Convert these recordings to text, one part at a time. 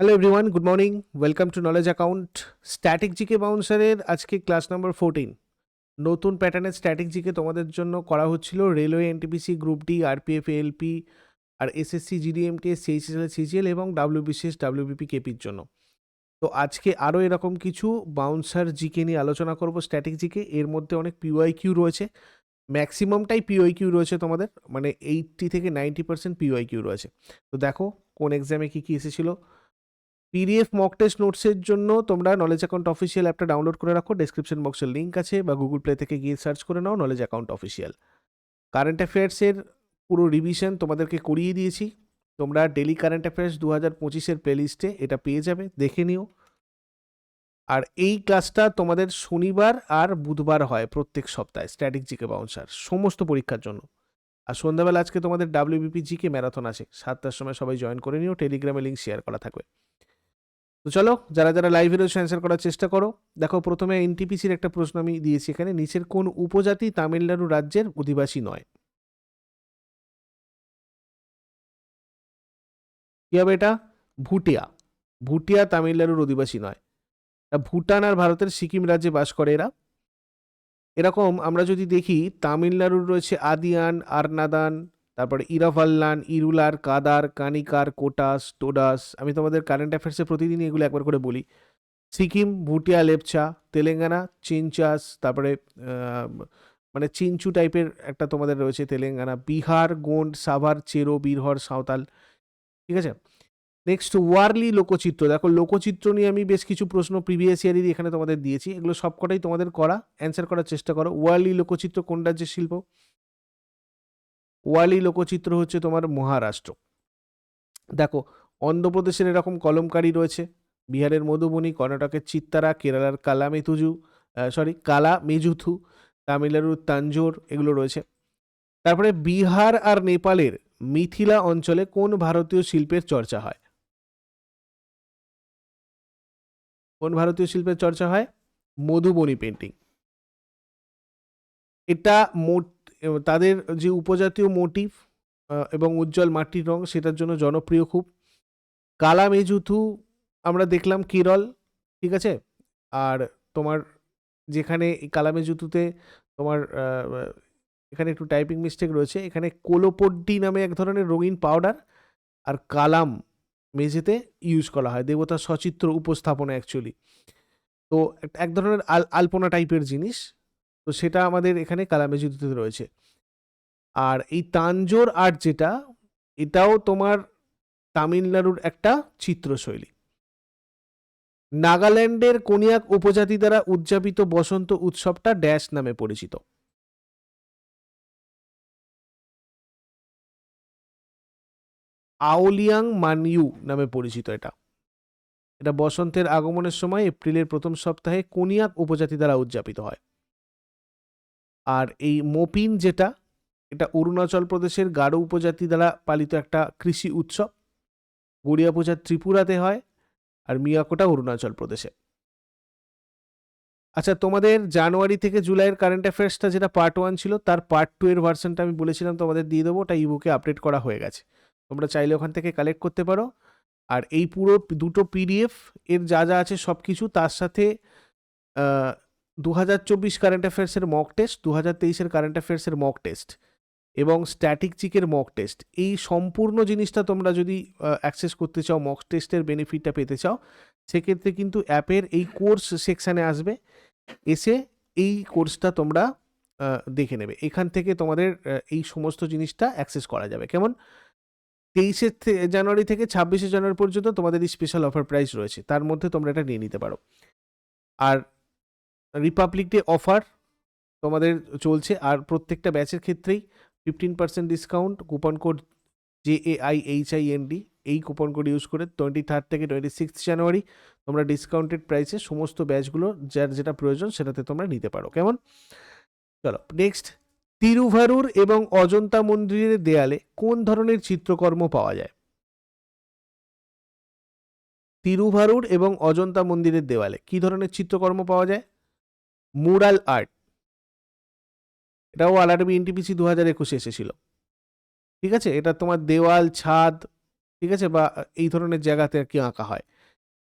Hello everyone good morning welcome to knowledge account static GK বাউন্সারের আজকে class number fourteen নতুন প্যাটার্নের static GK তোমাদের জন্য করা হচ্ছিল railway NTPC group D RPF LP আর এসএসসি জিডিএমকে সিএইচএসএল সিজিএল এবং ডাব্লিউবিসিএস ডাব্লিউবিপি কেপির জন্য। তো আজকে আরও এরকম কিছু বাউন্সার জিকে নিয়ে আলোচনা করব স্ট্যাটিক জিকে এর মধ্যে অনেক পিওয়াই কিউ রয়েছে। ম্যাক্সিমামটাই পিওয়াই কিউ রয়েছে তোমাদের। মানে এইটটি থেকে নাইনটি পার্সেন্ট পিওয়াই কিউ রয়েছে। তো দেখো কোন এক্সামে কী কী এসেছিল। পিডিএফ মক টেস্ট নোটসের জন্য তোমরা নলেজ অ্যাকাউন্ট অফিসিয়াল অ্যাপটা ডাউনলোড করে রাখো। ডেসক্রিপশন বক্সের লিঙ্ক আছে বা গুগল প্লে থেকে গিয়ে সার্চ করে নাও নলেজ অ্যাকাউন্ট অফিসিয়াল কারেন্ট অ্যাফেয়ার্সের পুরো রিভিশন তোমাদেরকে করিয়ে দিয়েছি। তোমরা ডেলি কারেন্ট অ্যাফেয়ার্স দু হাজার পঁচিশের প্লেলিস্টে এটা পেয়ে যাবে, দেখে নিও। আর এই ক্লাসটা তোমাদের শনিবার আর বুধবার হয় প্রত্যেক সপ্তাহে স্ট্যাটিক জিকে বাউন্সার সমস্ত পরীক্ষার জন্য। আর সন্ধ্যাবেলা আজকে তোমাদের ডাব্লিউবিপি জিকে ম্যারাথন আছে, সাতটার সময় সবাই জয়েন করে নিও টেলিগ্রামে লিঙ্ক শেয়ার করা থাকবে। তো চলো, যারা যারা লাইভে রয়েছে অ্যান্সার করার চেষ্টা করো, দেখো প্রথমে এনটিপিসির একটা প্রশ্ন আমি দিয়েছি এখানে, নিচের কোন উপজাতি তামিলনাড়ু রাজ্যের অধিবাসী নয়? কি হবে এটা? ভুটিয়া। ভুটিয়া তামিলনাড়ুর অধিবাসী নয়। ভুটান আর ভারতের সিকিম রাজ্যে বাস করে এরা। এরকম আমরা যদি দেখি, তামিলনাড়ুর রয়েছে আদিয়ান, আরনাদান তারপরে ইরাভাল্লান, ইরুলার, কাদার, কানিকার, কোটাস, টোডাস, আমি তোমাদের কারেন্ট অ্যাফেয়ার্সে প্রতিদিন এগুলো একবার করে বলি। সিকিম, ভুটিয়া, লেপচা, তেলেঙ্গানা, চিনচাস, তারপরে মানে চিনচু টাইপের একটা তোমাদের রয়েছে তেলেঙ্গানা, বিহার, গোন্ড, সাভার, চেরো, বীরহর, সাঁওতাল, ঠিক আছে? নেক্সট ওয়ারলি লোকচিত্র। দেখো, লোকচিত্র নিয়ে আমি বেশ কিছু প্রশ্ন প্রিভিয়াস ইয়ারেরই এখানে তোমাদের দিয়েছি। এগুলো সবকটাই তোমাদের করা অ্যান্সার করার চেষ্টা করো। ওয়ারলি লোকচিত্র কোন রাজ্যের শিল্প? ওয়ালি লোকচিত্র হচ্ছে তোমার মহারাষ্ট্র। দেখো, অন্ধ্রপ্রদেশের এরকম কলমকারী রয়েছে, বিহারের মধুবনী, কর্ণাটকের চিত্তারা, কেরালার কালা মেতুজু সরি কালা মেজুথু তামিলনাড়ুর তাঞ্জোর, এগুলো রয়েছে। তারপরে বিহার আর নেপালের মিথিলা অঞ্চলে কোন ভারতীয় শিল্পের চর্চা হয়? কোন ভারতীয় শিল্পের চর্চা হয়? মধুবনী পেন্টিং এটা মোট তাদের যে উপজাতীয় মোটিভ এবং উজ্জ্বল মাটির রং, সেটার জন্য জনপ্রিয় খুব। কালা মেজুথু আমরা দেখলাম কেরল, ঠিক আছে? আর তোমার যেখানে এই কালা মেজুথুতে তোমার এখানে একটু টাইপিং মিস্টেক রয়েছে, এখানে কোলোপড্ডি নামে এক ধরনের রঙিন পাউডার আর কালাম মেঝেতে ইউজ করা হয়। দেবতার সচিত্র উপস্থাপনা অ্যাকচুয়ালি তো এক ধরনের আল, আলপনা টাইপের জিনিস। তো সেটা আমাদের এখানে কালামেজুদিতে রয়েছে। আর এই তাঞ্জোর আর্ট যেটা, এটাও তোমার তামিলনাড়ুর একটা চিত্রশৈলী। নাগাল্যান্ডের কোনিয়াক উপজাতি দ্বারা উদযাপিত বসন্ত উৎসবটা ড্যাশ নামে পরিচিত। আওলিয়াং মানইউ নামে পরিচিত এটা। এটা বসন্তের আগমনের সময় এপ্রিলের প্রথম সপ্তাহে কোনিয়াক উপজাতি দ্বারা উদযাপিত হয়। আর এই মোপিন যেটা, এটা অরুণাচল প্রদেশের গারো উপজাতি দ্বারা পালিত একটা কৃষি উৎসব। গড়িয়া পূজা ত্রিপুরাতে হয় আর মিয়াকোটা অরুণাচল প্রদেশে। আচ্ছা তোমাদের জানুয়ারি থেকে জুলাইয়ের কারেন্ট অ্যাফেয়ার্সটা যেটা পার্ট ওয়ান ছিল, তার পার্ট টু এর ভার্সনটা আমি বলেছিলাম, তোমাদের দিয়ে দেবো, ওটা ইবুকে আপডেট করা হয়ে গেছে। তোমরা চাইলে ওখান থেকে কালেক্ট করতে পারো। আর এই পুরো দুটো পিডিএফ এর যা যা আছে সব কিছু তার সাথে দু হাজার চব্বিশ কারেন্ট অ্যাফেয়ার্সের মক টেস্ট দু হাজার তেইশের কারেন্ট অ্যাফেয়ার্সের মক টেস্ট এবং স্ট্যাটিক চিকের মক টেস্ট এই সম্পূর্ণ জিনিসটা তোমরা যদি অ্যাক্সেস করতে চাও মক টেস্টের বেনিফিটটা পেতে চাও, সেক্ষেত্রে কিন্তু অ্যাপের এই কোর্স সেকশানে আসবে। এসে এই কোর্সটা তোমরা দেখে নেবে। এখান থেকে তোমাদের এই সমস্ত জিনিসটা অ্যাক্সেস করা যাবে। কেমন? তেইশে জানুয়ারি থেকে ছাব্বিশে জানুয়ারি পর্যন্ত তোমাদের স্পেশাল অফার প্রাইস রয়েছে। তার মধ্যে তোমরা এটা নিয়ে নিতে পারো। আর রিপাবলিক ডে অফার তোমাদের চলছে আর প্রত্যেকটা ব্যাচের ক্ষেত্রেই fifteen percent discount coupon code J A I H I N D এই কুপন কোড ইউজ করে টোয়েন্টি থার্ড থেকে টোয়েন্টি সিক্স জানুয়ারি তোমরা ডিসকাউন্টেড প্রাইসে সমস্ত ব্যাচগুলো যার যেটা প্রয়োজন সেটাতে তোমরা নিতে পারো। কেমন? চলো নেক্সট তিরুভারুর এবং অজন্তা মন্দিরের দেয়ালে কোন ধরনের চিত্রকর্ম পাওয়া যায়? তিরুভারুর এবং অজন্তা মন্দিরের দেওয়ালে কি ধরনের চিত্রকর্ম পাওয়া যায়? Mural art. এটাও আলারবি এনটিপিসি দু হাজার একুশে এসেছিল। ঠিক আছে? এটা তোমার দেওয়াল, ছাদ, ঠিক আছে? বা এই ধরনের জায়গাতে আর কি আঁকা হয়।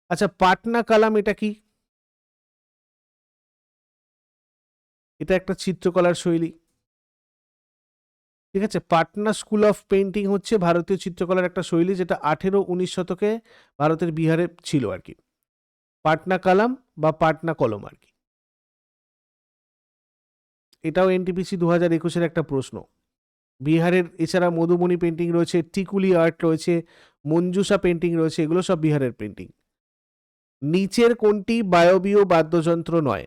আচ্ছা পাটনা কালাম এটা কি? এটা একটা চিত্রকলার শৈলী। ঠিক আছে? পাটনা স্কুল অফ পেন্টিং হচ্ছে ভারতীয় চিত্রকলার একটা শৈলী যেটা আঠেরো উনিশ শতকে ভারতের বিহারে ছিল আর কি। পাটনা কালাম বা পাটনা কলম আর কি। এটাও এনটিপিসি দু হাজার একুশের একটা প্রশ্ন। বিহারের এছাড়া মধুমণি পেন্টিং রয়েছে, টিকুলি আর্ট রয়েছে মঞ্জুসা পেন্টিং রয়েছে, এগুলো সব বিহারের পেন্টিং নিচের কোনটি বায়বীয় বাদ্যযন্ত্র নয়?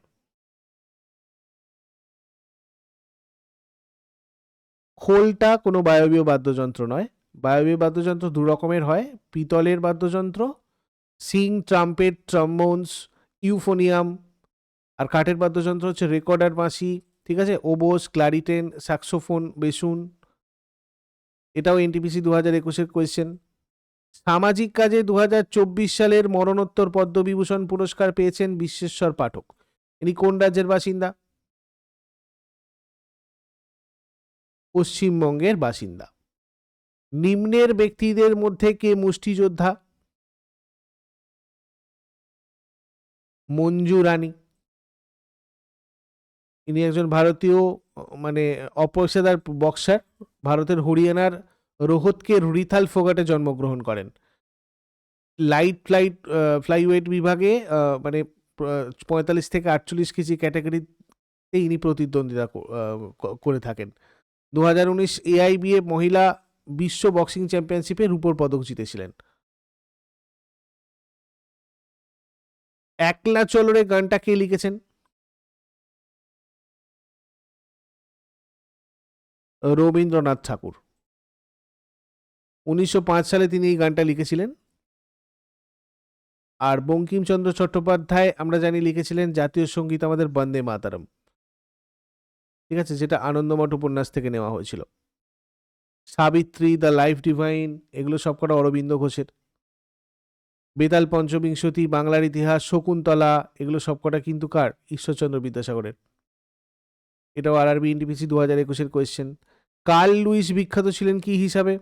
খোলটা কোনো বায়বীয় বাদ্যযন্ত্র নয়। বায়বীয় বাদ্যযন্ত্র দু রকমের হয়, পিতলের বাদ্যযন্ত্র, সিং, ট্রাম্পেট, ট্রম্বোন্স, ইউফোনিয়াম, আর কাঠের বাদ্যযন্ত্র হচ্ছে রেকর্ডার বাঁশি ঠিক আছে? ওবোস ক্লারিটেন স্যাক্সোফোন বেসুন এটাও এনটিপিসি দু হাজার একুশের কোয়েশ্চেন সামাজিক কাজে দু হাজার চব্বিশ সালের মরণোত্তর পদ্মবিভূষণ পুরস্কার পেয়েছেন বিশ্বেশ্বর পাঠক। ইনি কোন রাজ্যের বাসিন্দা? পশ্চিমবঙ্গের বাসিন্দা। নিম্নের ব্যক্তিদের মধ্যে কে মুষ্টিযোদ্ধা? মঞ্জু রানী। ইনি একজন ভারতীয় মানে অপেশাদার বক্সার, ভারতের হরিয়ানার রোহতকে রুরিথাল ফোগাটে জন্মগ্রহণ করেন। লাইট ফ্লাইট ফ্লাইওয়েট বিভাগে মানে পঁয়তাল্লিশ থেকে আটচল্লিশ কেজি ক্যাটাগরিতে ইনি প্রতিদ্বন্দ্বিতা করে থাকেন। দু হাজার উনিশ এআইবিএ মহিলা বিশ্ব বক্সিং চ্যাম্পিয়নশিপে রূপোর পদক জিতেছিলেন। একলা চলরে গানটা কে লিখেছেন? রবীন্দ্রনাথ ঠাকুর। উনিশশো পাঁচ সালে তিনি এই গানটা লিখেছিলেন। আর বঙ্কিমচন্দ্র চট্টোপাধ্যায় আমরা জানি লিখেছিলেন জাতীয় সংগীত আমাদের বন্দে মাতারম। ঠিক আছে, যেটা আনন্দমঠ উপন্যাস থেকে নেওয়া হয়েছিল। সাবিত্রী, দ্য লাইফ ডিভাইন, এগুলো সবকটা অরবিন্দ ঘোষের। বেতাল পঞ্চবিংশতি বাংলার ইতিহাস, শকুন্তলা, এগুলো সবকটা কিন্তু কার? ঈশ্বরচন্দ্র বিদ্যাসাগরের। এটাও আর আরবি এনটিপিসি দু হাজার একুশের কোয়েশ্চেন কার্ল লুইস বিখ্যাত ছিলেন কি হিসাবে?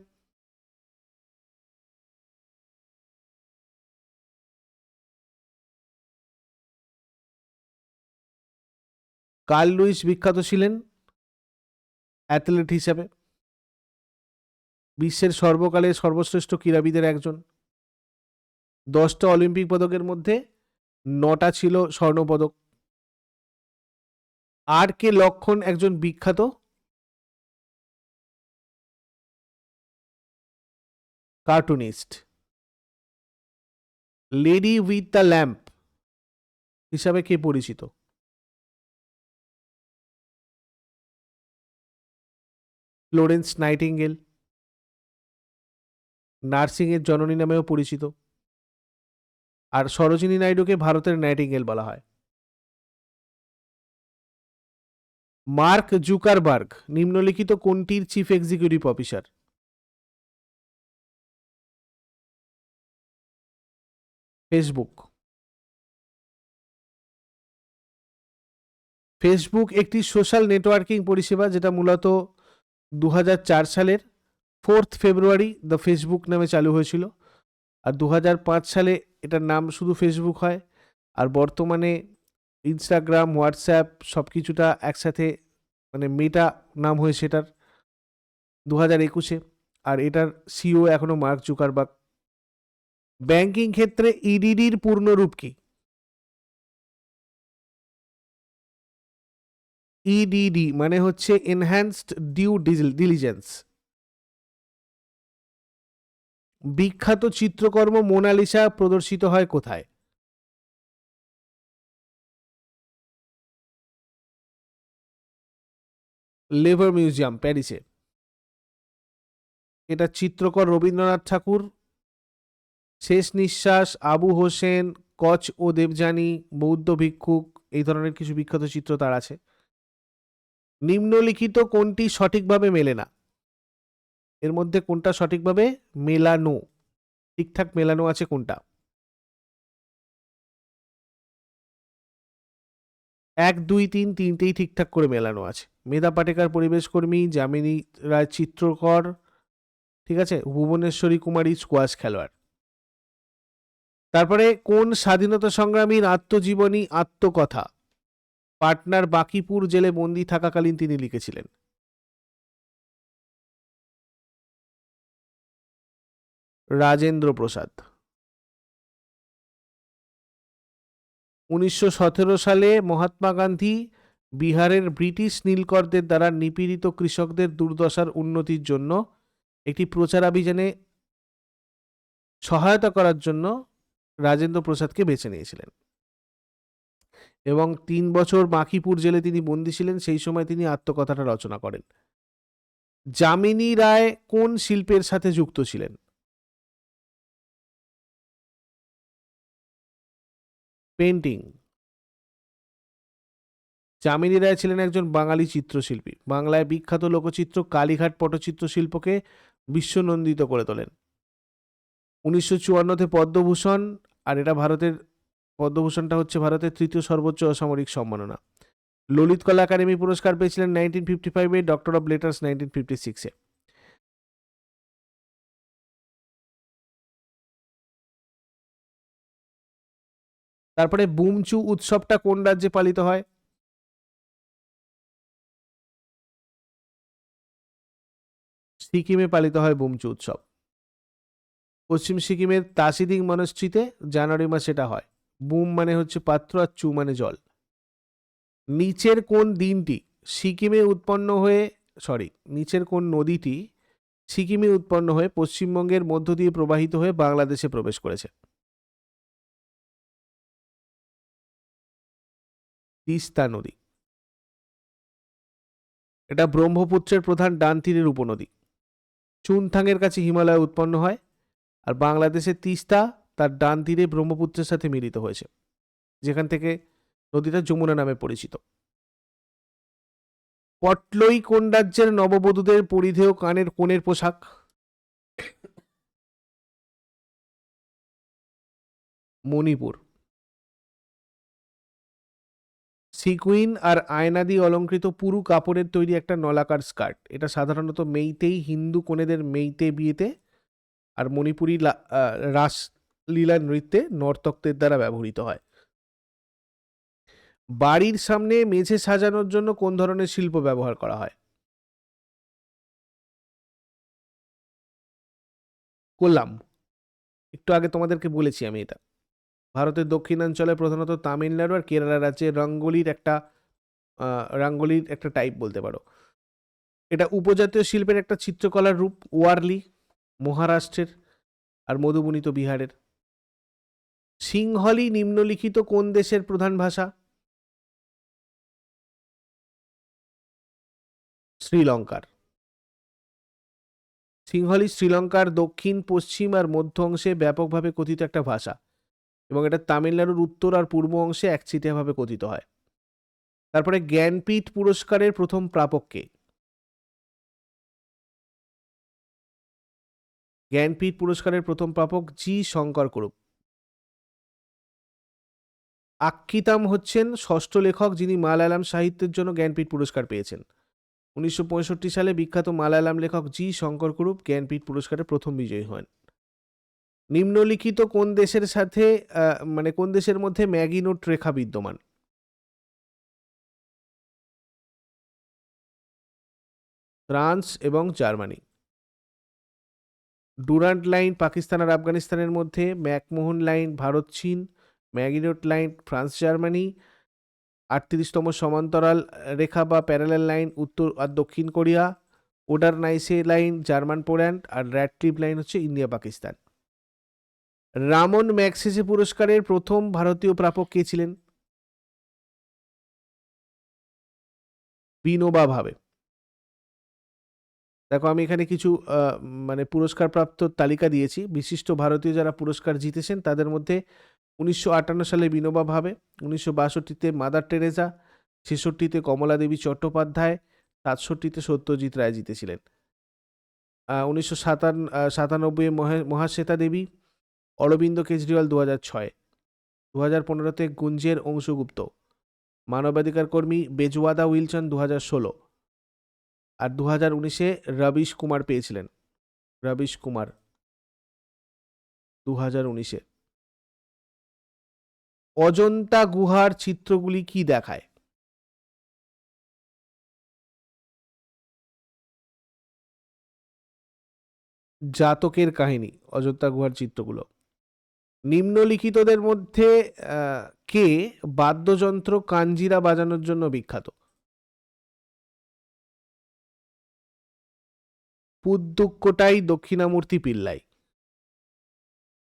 কার্ল লুইস বিখ্যাত ছিলেন অ্যাথলেট হিসাবে। বিশ্বের সর্বকালের সর্বশ্রেষ্ঠ ক্রীড়াবিদের একজন। দশটা অলিম্পিক পদকের মধ্যে নটা ছিল স্বর্ণপদক। আর কে লক্ষণ একজন বিখ্যাত? Cartoonist lady with the lamp হিসাবে কে পরিচিত? ফ্লোরেন্স নাইটিঙ্গেল নার্সিংয়ের জননী নামেও পরিচিত। আর সরোজিনী নাইডুকে ভারতের নাইটিঙ্গেল বলা হয়। মার্ক জুকারবার্গ, নিম্নলিখিত কোনটির chief executive officer Facebook Facebook একটি সোশ্যাল নেটওয়ার্কিং পরিষেবা যেটা মূলত দু হাজার চার সালের ফোর্থ ফেব্রুয়ারি দ্য ফেসবুক নামে চালু হয়েছিল। আর দু হাজার পাঁচ সালে এটার নাম শুধু ফেসবুক হয়। আর বর্তমানে ইনস্টাগ্রাম হোয়াটসঅ্যাপ সব কিছুটা একসাথে মানে মেটা নাম হয়েছে এটার দু হাজার একুশে। আর এটার সিও এখনও মার্ক জুকারবার্গ। ব্যাংকিং ক্ষেত্রে ইডিডির পূর্ণরূপ কি? ইডিডি মানে হচ্ছে এনহ্যান্সড ডিউ ডিলিজেন্স বিখ্যাত চিত্রকর্ম মোনালিসা প্রদর্শিত হয় কোথায়? লেবার মিউজিয়াম, প্যারিসে। এটা চিত্রকর রবীন্দ্রনাথ ঠাকুর শেষ নিঃশ্বাস, আবু হোসেন, কচ ও দেবযানী, বৌদ্ধ ভিক্ষুক, এই ধরনের কিছু বিখ্যাত চিত্র তার আছে। নিম্নলিখিত কোনটি সঠিকভাবে মেলে না? এর মধ্যে কোনটা সঠিকভাবে মেলানো? ঠিকঠাক মেলানো আছে কোনটা? এক, দুই, তিন, তিনটেই ঠিকঠাক করে মেলানো আছে। মেধা পাটেকার পরিবেশ কর্মী যামিনী রায় চিত্রকর, ঠিক আছে? ভুবনেশ্বরী কুমারী স্কোয়াশ খেলোয়াড়। তারপরে, কোন স্বাধীনতা সংগ্রামীর আত্মজীবনী আত্মকথা? পাটনার বাকিপুর জেলে বন্দি থাকাকালীন তিনি লিখেছিলেন। রাজেন্দ্র প্রসাদ উনিশশো সতেরো সালে মহাত্মা গান্ধী বিহারের ব্রিটিশ নীলকরদের দ্বারা নিপীড়িত কৃষকদের দুর্দশার উন্নতির জন্য একটি প্রচারাভিযানে সহায়তা করার জন্য রাজেন্দ্র প্রসাদকে বেছে নিয়েছিলেন। এবং তিন বছর মাখিপুর জেলে তিনি বন্দী ছিলেন, সেই সময় তিনি আত্মকথাটা রচনা করেন। যামিনী রায় কোন শিল্পের সাথে যুক্ত ছিলেন? পেন্টিং যামিনী রায় ছিলেন একজন বাঙালি চিত্রশিল্পী। বাংলায় বিখ্যাত লোকচিত্র কালীঘাট পটচিত্র শিল্পকে বিশ্বনন্দিত করে তোলেন। উনিশশো চুয়ান্নতে পদ্মভূষণ, আর এটা ভারতের, পদ্মভূষণটা হচ্ছে ভারতের তৃতীয় সর্বোচ্চ অসামরিক সম্মাননা। ললিত কলা একাডেমি পুরস্কার পেয়েছিলেন নাইনটিন ফিফটি ফাইভে, doctor of letters nineteen fifty সিক্সে। তারপরে বুমচু উৎসবটা কোন রাজ্যে পালিত হয়? সিকিমে পালিত হয় বুমচু উৎসব। পশ্চিম সিকিমের তাসিদিং মনস্ট্রিতে জানুয়ারি মাসে এটা হয়। বুম মানে হচ্ছে পাত্র আর চু মানে জল। নিচের কোন দিনটি সিকিমে উৎপন্ন হয়ে সরি নিচের কোন নদীটি সিকিমে উৎপন্ন হয়ে পশ্চিমবঙ্গের মধ্য দিয়ে প্রবাহিত হয়ে বাংলাদেশে প্রবেশ করেছে? তিস্তা নদী। এটা ব্রহ্মপুত্রের প্রধান ডান তীরের উপনদী। চুনথাংয়ের কাছে হিমালয় উৎপন্ন হয়। আর বাংলাদেশের তিস্তা তার ডান তীরে ব্রহ্মপুত্রের সাথে মিলিত হয়েছে, যেখান থেকে নদীটা যমুনা নামে পরিচিত। পটলই কোন রাজ্যের নববধূদের পরিধেয় কানের কোণের পোশাক। মণিপুর। সিকুইন আর আয়নাদি অলঙ্কৃত পুরু কাপড়ের তৈরি একটা নলাকার স্কার্ট। এটা সাধারণত মেইতেই হিন্দু কনেদের মেইতে বিয়েতে আর মণিপুরি রাস লীলা নৃত্যে নর্তকদের দ্বারা ব্যবহৃত হয়। বাড়ির সামনে মেঝে সাজানোর জন্য কোন ধরনের শিল্প ব্যবহার করা হয়? করলাম একটু আগে তোমাদেরকে বলেছি আমি এটা। ভারতের দক্ষিণাঞ্চলে প্রধানত তামিলনাড়ু আর কেরালা রাজ্যে রঙ্গোলির একটা রঙ্গোলির একটা টাইপ বলতে পারো। এটা উপজাতীয় শিল্পের একটা চিত্রকলার রূপ, ওয়ারলি। মহারাষ্ট্রের আর মধুবনী তো বিহারের। সিংহলি নিম্নলিখিত কোন দেশের প্রধান ভাষা? শ্রীলঙ্কার। সিংহলি শ্রীলঙ্কার দক্ষিণ, পশ্চিম আর মধ্য অংশে ব্যাপকভাবে কথিত একটা ভাষা এবং এটা তামিলনাড়ুর উত্তর আর পূর্ব অংশে একচিটিয়াভাবে কথিত হয়। তারপরে জ্ঞানপীঠ পুরস্কারের প্রথম প্রাপককে। জ্ঞানপীঠ পুরস্কারের প্রথম প্রাপক জি শঙ্কর করুপ। আক্কিতাম হচ্ছেন ষষ্ঠ লেখক যিনি মালায়ালাম সাহিত্যের জন্য জ্ঞানপীঠ পুরস্কার পেয়েছেন। উনিশশো পঁয়ষট্টি সালে বিখ্যাত মালায়ালাম লেখক জি শঙ্কর কুরুপ জ্ঞানপীঠ পুরস্কারের প্রথম বিজয়ী হন। নিম্নলিখিত কোন দেশের সাথে মানে কোন দেশের মধ্যে ম্যাগিনোট রেখা বিদ্যমান? ফ্রান্স এবং জার্মানি। ডুরান্ট লাইন পাকিস্তান আর আফগানিস্তানের মধ্যে, ম্যাকমোহন লাইন ভারত, চীন, ম্যাগিনোট লাইন ফ্রান্স, জার্মানি, আটত্রিশতম সমান্তরাল রেখা বা প্যারালেল লাইন উত্তর আর দক্ষিণ Korea, Oder Neisse line German Poland আর র্যাডক্লিপ লাইন হচ্ছে ইন্ডিয়া, পাকিস্তান। রামন ম্যাগসেসে পুরস্কারের প্রথম ভারতীয় প্রাপক কে ছিলেন? বিনোবা ভাবে। দেখো, আমি এখানে কিছু মানে পুরস্কার প্রাপ্ত তালিকা দিয়েছি। বিশিষ্ট ভারতীয় যারা পুরস্কার জিতেছেন, তাদের মধ্যে উনিশশো আটান্ন সালে বিনোবা ভাবে, উনিশশো বাষট্টিতে মাদার টেরেজা ছেষট্টিতে কমলা দেবী চট্টোপাধ্যায়, সাতষট্টিতে সত্যজিৎ রায় জিতেছিলেন। উনিশশো সাতান সাতানব্বই মহাশ্বেতা দেবী, অরবিন্দ কেজরিওয়াল দু হাজার ছয়। দু হাজার পনেরোতে গুঞ্জের অংশুগুপ্ত। মানবাধিকার কর্মী বেজওয়াদা উইলসন দু হাজার ষোলো। আর দু হাজার উনিশে রবিশ কুমার পেয়েছিলেন। রবিশ কুমার। দু হাজার উনিশে। অজন্তা গুহার চিত্রগুলি কি দেখায়? জাতকের কাহিনী অযোধ্যা গুহার চিত্রগুলো। নিম্নলিখিতদের মধ্যে কে বাদ্যযন্ত্র কাঞ্জিরা বাজানোর জন্য বিখ্যাত? পুদ্দুক্কোটাই দক্ষিণামূর্তি পিল্লাই।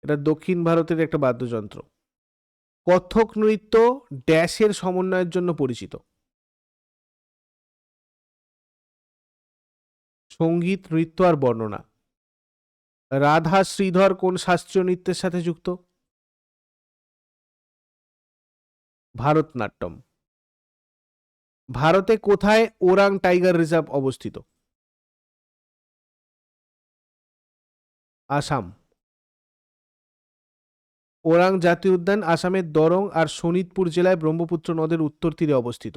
এটা দক্ষিণ ভারতের একটা বাদ্যযন্ত্র। কত্থক নৃত্য ড্যাশের সমন্বয়ের জন্য পরিচিত। সংগীত, নৃত্য আর বর্ণনা। রাধা শ্রীধর কোন শাস্ত্রীয় নৃত্যের সাথে যুক্ত? ভারতনাট্যম। ভারতে কোথায় ওরাং টাইগার রিজার্ভ অবস্থিত? আসাম। ওরাং জাতীয় উদ্যান আসামের দরং আর শোনিতপুর জেলায় ব্রহ্মপুত্র নদের উত্তর তীরে অবস্থিত।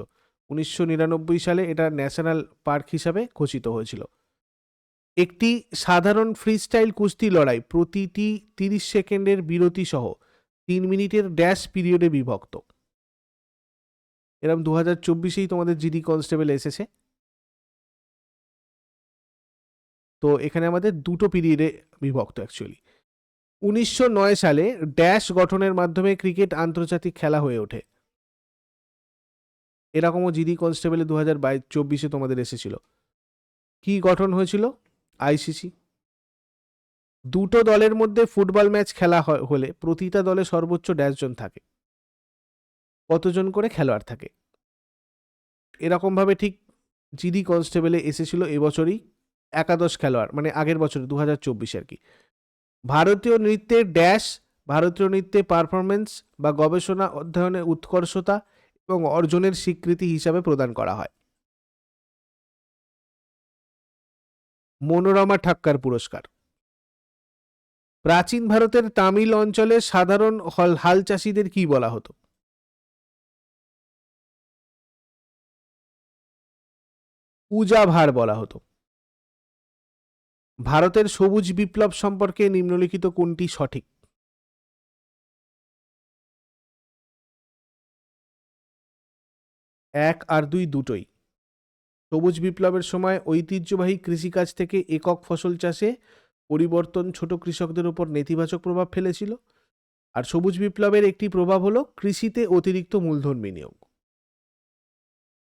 উনিশশো নিরানব্বই সালে এটা ন্যাশনাল পার্ক হিসাবে ঘোষিত হয়েছিল। একটি সাধারণ ফ্রিস্টাইল কুস্তি লড়াই প্রতিটি তিরিশ সেকেন্ডের বিরতি সহ তিন মিনিটের ড্যাশ পিরিয়ডে বিভক্ত। এরম দু হাজার চব্বিশেই তোমাদের জিডি কনস্টেবল এসেছে। তো এখানে আমাদের দুটো পিরিয়ডে বিভক্ত অ্যাকচুয়ালি উনিশশো নয় সালে ড্যাশ গঠনের মাধ্যমে ক্রিকেট আন্তর্জাতিক খেলা হয়ে ওঠে। এরকমও জিডি কনস্টেবলে দু হাজার বাইশ, চব্বিশে তোমাদের এসেছিল। কি গঠন হয়েছিল? আইসিসি দুটো দলের মধ্যে ফুটবল ম্যাচ খেলা হলে প্রতিটা দলে সর্বোচ্চ ড্যাশ জন থাকে। কতজন করে খেলোয়াড় থাকে? এরকমভাবে ঠিক জিডি কনস্টেবলে এসেছিল এবছরই একাদশ খেলোয়াড় মানে আগের বছর দু হাজার চব্বিশে আর কি। ভারতীয় নৃত্যের ড্যাশ, ভারতীয় নৃত্যে পারফরমেন্স বা গবেষণা অধ্যয়নে উৎকর্ষতা এবং অর্জনের স্বীকৃতি হিসাবে প্রদান করা হয়। মনোরমা ঠাক্কার পুরস্কার। প্রাচীন ভারতের তামিল অঞ্চলে সাধারণ হল, হাল চাষিদের কি বলা হতো? পূজা ভার বলা হতো। ভারতের সবুজ বিপ্লব সম্পর্কে নিম্নলিখিত কোনটি সঠিক? এক আর দুই দুটোই। সবুজ বিপ্লবের সময় ঐতিহ্যবাহী কৃষিকাজ থেকে একক ফসল চাষে পরিবর্তন ছোট কৃষকদের উপর নেতিবাচক প্রভাব ফেলেছিল। আর সবুজ বিপ্লবের একটি প্রভাব হলো কৃষিতে অতিরিক্ত মূলধন বিনিয়োগ।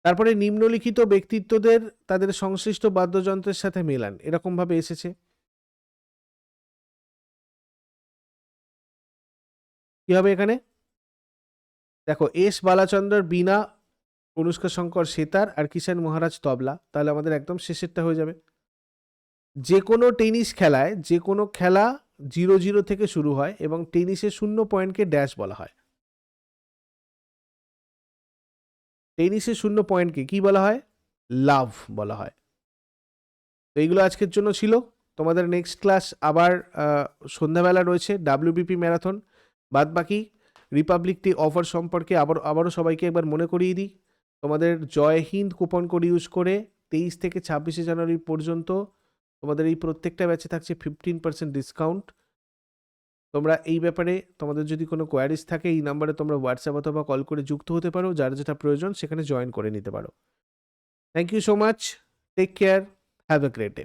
তারপরে নিম্নলিখিত ব্যক্তিত্বদের তাদের সংশ্লিষ্ট বাদ্যযন্ত্রের সাথে মেলান। এরকমভাবে এসেছে। কি হবে এখানে? দেখো, এস বালাচন্দ্র বীণা, অনুষ্কা শঙ্কর সেতার আর কিষান মহারাজ তবলা। তাহলে আমাদের একদম শেষেরটা হয়ে যাবে। যে কোনো টেনিস খেলায় যে কোনো খেলা জিরো জিরো থেকে শুরু হয় এবং টেনিসে শূন্য পয়েন্টকে ড্যাশ বলা হয়। টেনিসে শূন্য পয়েন্টকে কি বলা হয়? লাভ বলা হয়। তো এইগুলো আজকের জন্য ছিল। তোমাদের নেক্সট ক্লাস আবার সন্ধ্যাবেলা রয়েছে ডাব্লিউবিপি ম্যারাথন বাদ বাকি রিপাবলিক ডে অফার সম্পর্কে আবার, আবারও সবাইকে একবার মনে করিয়ে দিই। তোমাদের Jai Hind coupon code use করে তেইশ থেকে ছাব্বিশে জানুয়ারি পর্যন্ত তোমাদের এই প্রত্যেকটা ব্যাচে থাকছে ফিফটিন পার্সেন্ট ডিসকাউন্ট তোমরা এই ব্যাপারে তোমাদের যদি কোনো কোয়ারিজ থাকে, এই নাম্বারে তোমরা হোয়াটসঅ্যাপ অথবা কল করে যুক্ত হতে পারো। যার যেটা প্রয়োজন সেখানে জয়েন করে নিতে পারো। Thank you so much take care have a great day